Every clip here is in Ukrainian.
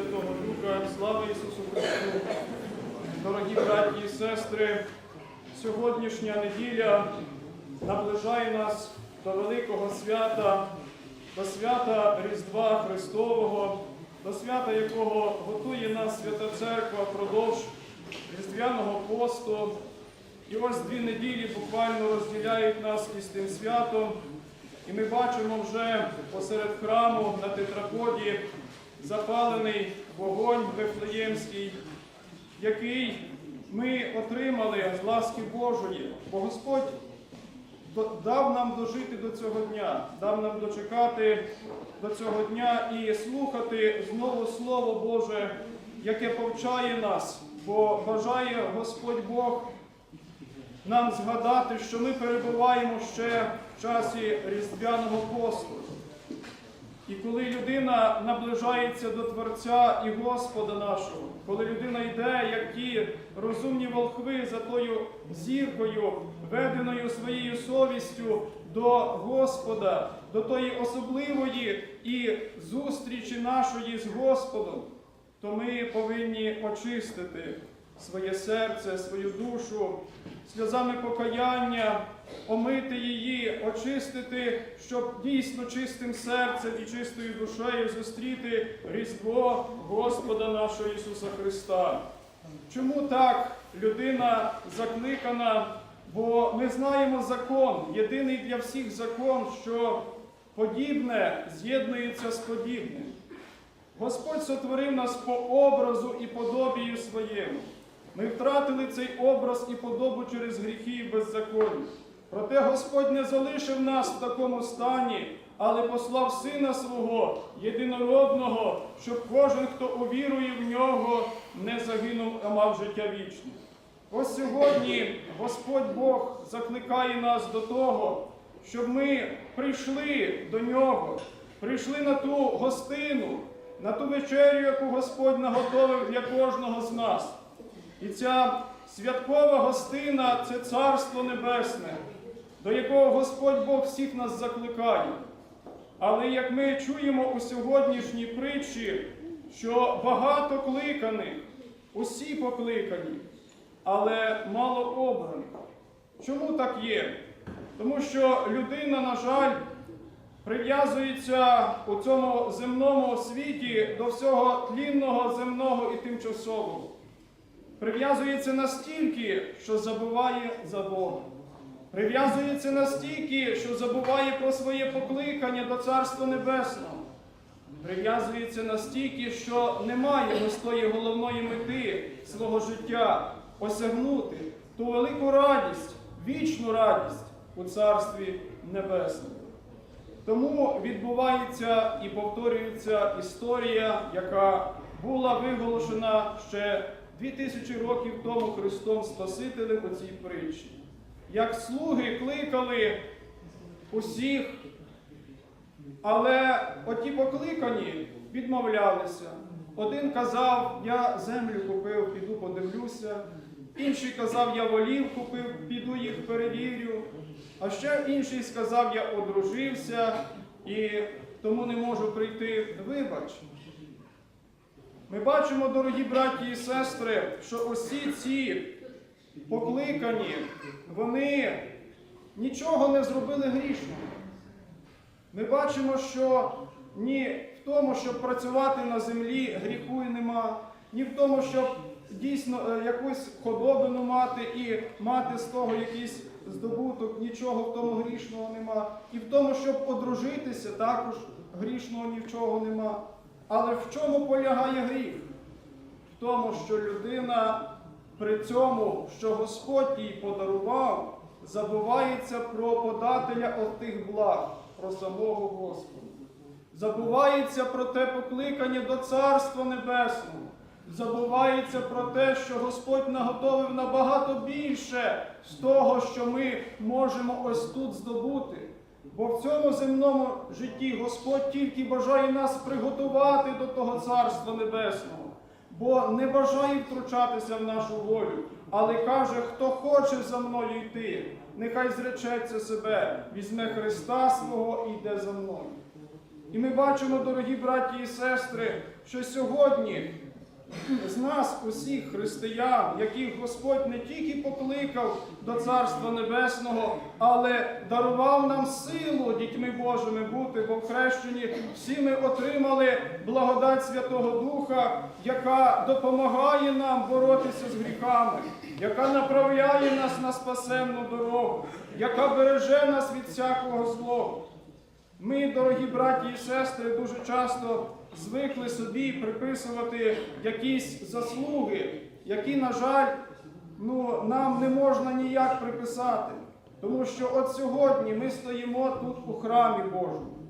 Святого Духа. Слава Ісусу Христу! Дорогі браті і сестри, сьогоднішня неділя наближає нас до великого свята, до свята Різдва Христового, до свята, якого готує нас Свята Церква впродовж Різдвяного посту. І ось дві неділі буквально розділяють нас із тим святом. І ми бачимо вже посеред храму на тетраподі запалений вогонь Вифлеємський, який ми отримали з ласки Божої, бо Господь дав нам дожити до цього дня, дав нам дочекати до цього дня і слухати знову Слово Боже, яке повчає нас, бо бажає Господь Бог нам згадати, що ми перебуваємо ще в часі Різдвяного посту. І коли людина наближається до Творця і Господа нашого, коли людина йде, як ті розумні волхви за тою зіркою, веденою своєю совістю до Господа, до тої особливої і зустрічі нашої з Господом, то ми повинні очистити своє серце, свою душу сльозами покаяння, омити її, очистити, щоб дійсно чистим серцем і чистою душею зустріти Різдво Господа нашого Ісуса Христа. Чому так людина закликана? Бо ми знаємо закон, єдиний для всіх закон, що подібне з'єднується з подібним. Господь сотворив нас по образу і подобію своєму. Ми втратили цей образ і подобу через гріхи і беззаконня. Проте Господь не залишив нас в такому стані, але послав Сина Свого, єдинородного, щоб кожен, хто увірує в нього, не загинув, а мав життя вічне. Ось сьогодні Господь Бог закликає нас до того, щоб ми прийшли до нього, прийшли на ту гостину, на ту вечерю, яку Господь наготовив для кожного з нас. І ця святкова гостина це Царство Небесне, до якого Господь Бог всіх нас закликає. Але як ми чуємо у сьогоднішній притчі, що багато кликаних, усі покликані, але мало обраних. Чому так є? Тому що людина, на жаль, прив'язується у цьому земному світі до всього тлінного, земного і тимчасового. Прив'язується настільки, що забуває за Бога. Прив'язується настільки, що забуває про своє покликання до Царства Небесного. Прив'язується настільки, що не має мистої головної мети свого життя осягнути ту велику радість, вічну радість у Царстві Небесному. Тому відбувається і повторюється історія, яка була виголошена ще 2000 років тому Христом Спасителем у цій притчі. Як слуги кликали усіх, але оті покликані відмовлялися. Один казав, я землю купив, піду подивлюся. Інший казав, я волів купив, піду їх перевірю. А ще інший сказав, я одружився і тому не можу прийти. Вибач. Ми бачимо, дорогі браті і сестри, що усі ці покликані, вони нічого не зробили грішного. Ми бачимо, що ні в тому, щоб працювати на землі, гріху і нема, ні в тому, щоб дійсно е, якусь худобину мати і мати з того якийсь здобуток, нічого в тому грішного нема. І в тому, щоб одружитися, також грішного нічого нема. Але в чому полягає гріх? В тому, що людина при цьому, що Господь їй подарував, забувається про подателя отих благ, про самого Господа. Забувається про те покликання до Царства Небесного. Забувається про те, що Господь наготовив набагато більше з того, що ми можемо ось тут здобути. Бо в цьому земному житті Господь тільки бажає нас приготувати до того Царства Небесного, бо не бажає втручатися в нашу волю, але каже, хто хоче за мною йти, нехай зречеться себе, візьме Христа свого і йде за мною. І ми бачимо, дорогі браті і сестри, що сьогодні з нас, усіх християн, яких Господь не тільки покликав до Царства Небесного, але дарував нам силу дітьми Божими бути, бо в хрещенні всі ми отримали благодать Святого Духа, яка допомагає нам боротися з гріхами, яка направляє нас на спасенну дорогу, яка береже нас від всякого злого. Ми, дорогі браті і сестри, дуже часто звикли собі приписувати якісь заслуги, які, на жаль, ну, нам не можна ніяк приписати. Тому що от сьогодні ми стоїмо тут у храмі Божому.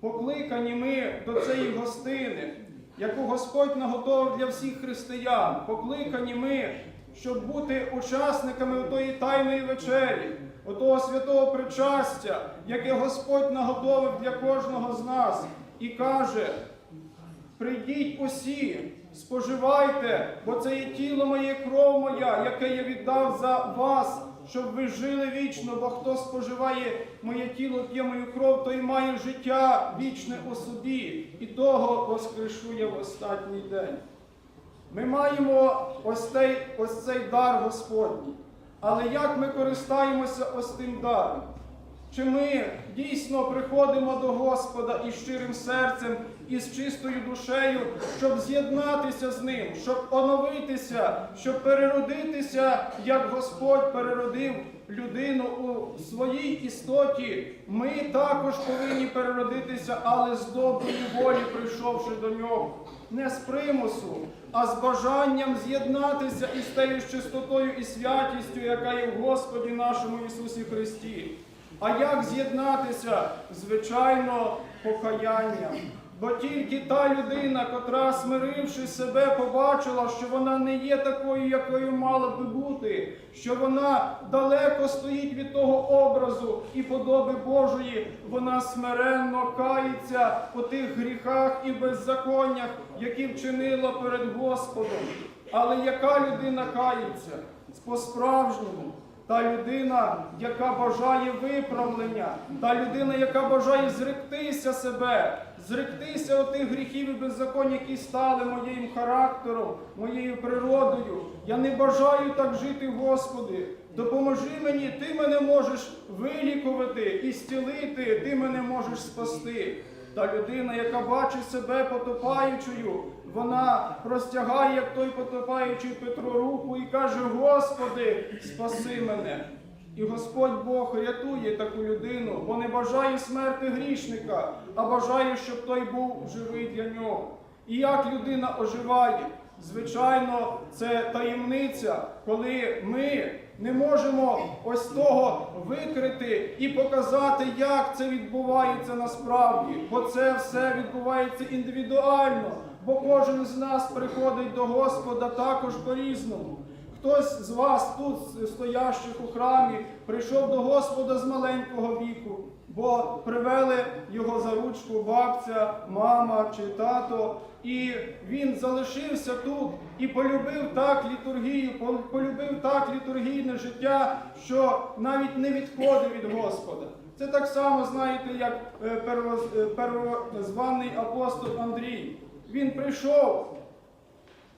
Покликані ми до цієї гостини, яку Господь наготовив для всіх християн. Покликані ми, щоб бути учасниками тої тайної вечері, отого святого причастя, яке Господь наготовив для кожного з нас, і каже: прийдіть усі, споживайте, бо це є тіло моє, кров моя, яке я віддав за вас, щоб ви жили вічно, бо хто споживає моє тіло, п'є мою кров, той має життя вічне у собі, і того воскрешу я в останній день. Ми маємо ось цей, ось цей дар Господній. Але як ми користаємося ось тим даром? Чи ми дійсно приходимо до Господа із щирим серцем, і з чистою душею, щоб з'єднатися з ним, щоб оновитися, щоб переродитися, як Господь переродив людину у своїй істоті? Ми також повинні переродитися, але з доброї волі, прийшовши до нього. Не з примусу, а з бажанням з'єднатися із тією чистотою і святістю, яка є в Господі нашому Ісусі Христі. А як з'єднатися? Звичайно, покаянням. Бо тільки та людина, котра, смиривши себе, побачила, що вона не є такою, якою мала би бути, що вона далеко стоїть від того образу і подоби Божої, вона смиренно кається по тих гріхах і беззаконнях, які вчинила перед Господом. Але яка людина кається? По-справжньому. Та людина, яка бажає виправлення, та людина, яка бажає зректися себе, зректися отих гріхів і беззаконь, які стали моїм характером, моєю природою. Я не бажаю так жити, Господи. Допоможи мені, ти мене можеш вилікувати і зцілити, ти мене можеш спасти. Та людина, яка бачить себе потопаючою, вона простягає, як той потопаючий Петро руку і каже: Господи, спаси мене. І Господь Бог рятує таку людину, бо не бажає смерти грішника, а бажає, щоб той був живий для нього. І як людина оживає? Звичайно, це таємниця, коли ми не можемо ось того викрити і показати, як це відбувається насправді. Бо це все відбувається індивідуально, бо кожен з нас приходить до Господа також по-різному. Хтось з вас тут, стоящих у храмі, прийшов до Господа з маленького віку, бо привели його за ручку бабця, мама чи тато, і він залишився тут і полюбив так літургію, полюбив так літургійне життя, що навіть не відходив від Господа. Це так само, знаєте, як е, е, первозваний апостол Андрій. Він прийшов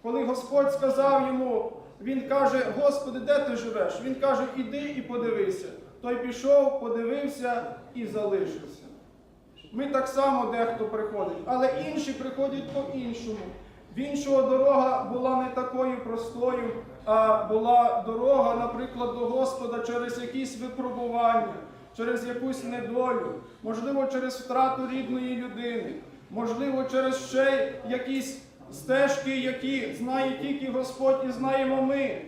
коли Господь сказав йому, він каже: Господи, де ти живеш? Він каже, іди і подивися. Той пішов, подивився і залишився. Ми так само дехто приходить, але інші приходять по-іншому. В іншого дорога була не такою простою, а була дорога, наприклад, до Господа через якісь випробування, через якусь недолю, можливо, через втрату рідної людини, можливо, через ще якісь стежки, які знає тільки Господь і знаємо ми.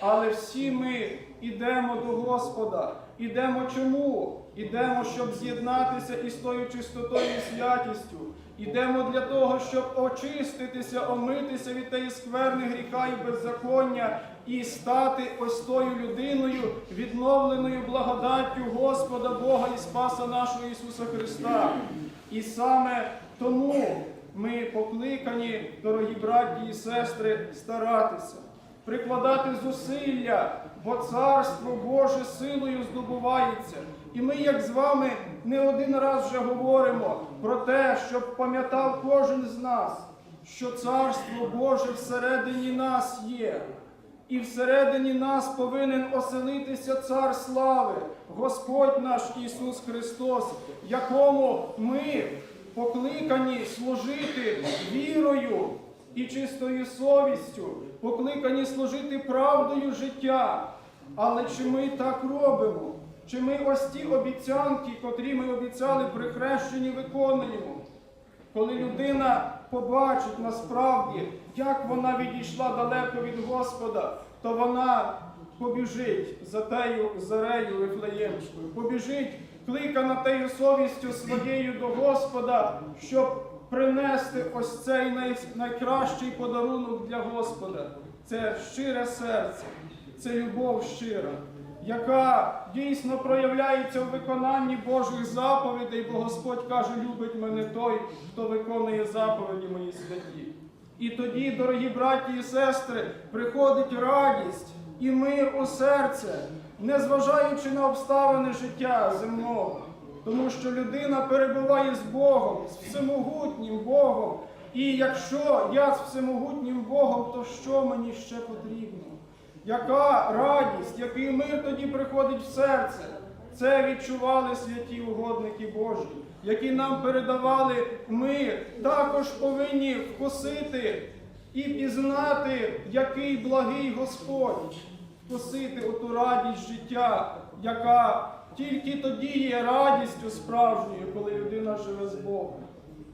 Але всі ми йдемо до Господа. Ідемо чому? Ідемо, щоб з'єднатися із тою чистотою і святістю. Ідемо для того, щоб очиститися, омитися від тієї скверни гріха і беззаконня і стати ось тою людиною, відновленою благодаттю Господа Бога і Спаса нашого Ісуса Христа. І саме тому ми покликані, дорогі браті і сестри, старатися, прикладати зусилля, бо Царство Боже силою здобувається. І ми, як з вами, не один раз вже говоримо про те, щоб пам'ятав кожен з нас, що Царство Боже всередині нас є. І всередині нас повинен оселитися Цар слави, Господь наш Ісус Христос, якому ми покликані служити вірою і чистою совістю, покликані служити правдою життя. Але чи ми так робимо? Чи ми ось ті обіцянки, котрі ми обіцяли при хрещенні, виконуємо? Коли людина побачить насправді, як вона відійшла далеко від Господа, то вона побіжить за тею зарею Вифлеємською, побіжить, кликана тею совістю своєю до Господа, щоб принести ось цей най- найкращий подарунок для Господа. Це щире серце, це любов щира яка дійсно проявляється у виконанні Божих заповідей, бо Господь каже, любить мене той, хто виконує заповіді мої святі. І тоді, дорогі браті і сестри, приходить радість і мир у серце, незважаючи на обставини життя земного. Тому що людина перебуває з Богом, з всемогутнім Богом. І якщо я з всемогутнім Богом, то що мені ще потрібно? Яка радість, який мир тоді приходить в серце. Це відчували святі угодники Божі, які нам передавали ми також повинні вкусити і пізнати, який благий Господь, вкусити оту радість життя, яка тільки тоді є радістю справжньою, коли людина живе з Богом.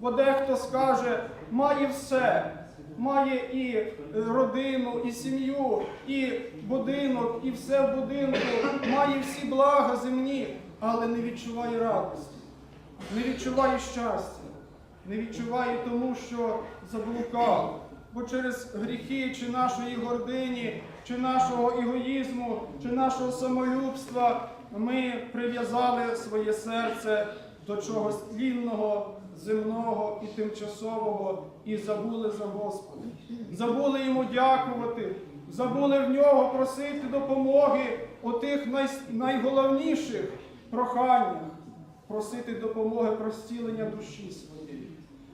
Бо дехто скаже, має все, має і родину, і сім'ю, і будинок, і все в будинку, має всі блага земні, але не відчуває радості, не відчуває щастя, не відчуває тому, що заблукав. Бо через гріхи чи нашої гордині, чи нашого егоїзму, чи нашого самолюбства ми прив'язали своє серце до чогось тлінного, земного і тимчасового, і забули за Господа. Забули йому дякувати, забули в нього просити допомоги у тих най- найголовніших проханнях, просити допомоги про зцілення душі своєї,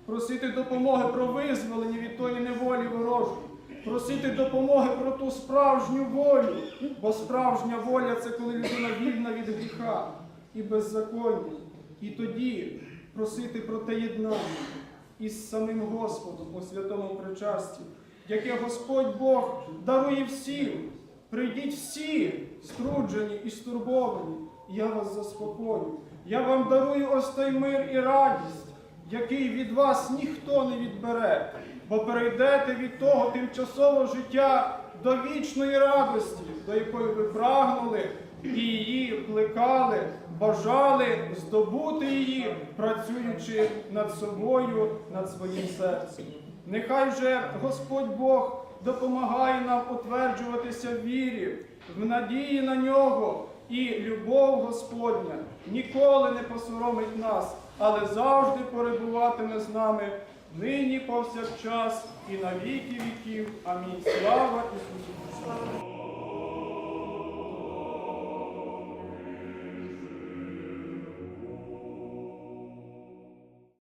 просити допомоги про визволення від тої неволі ворожої. Просити допомоги про ту справжню волю, бо справжня воля це коли людина вільна від гріха і беззаконня. І тоді просити про те єднання із самим Господом у святому причасті, яке Господь Бог дарує всім. Прийдіть всі струджені і стурбовані, я вас заспокою. Я вам дарую ось той мир і радість, який від вас ніхто не відбере, бо перейдете від того тимчасового життя до вічної радості, до якої ви прагнули і її плекали, бажали здобути її, працюючи над собою, над своїм серцем. Нехай же Господь Бог допомагає нам утверджуватися в вірі, в надії на нього, і любов Господня ніколи не посоромить нас, але завжди перебуватиме з нами нині повсякчас і на віки віків. Амінь. Слава Ісусу Христу!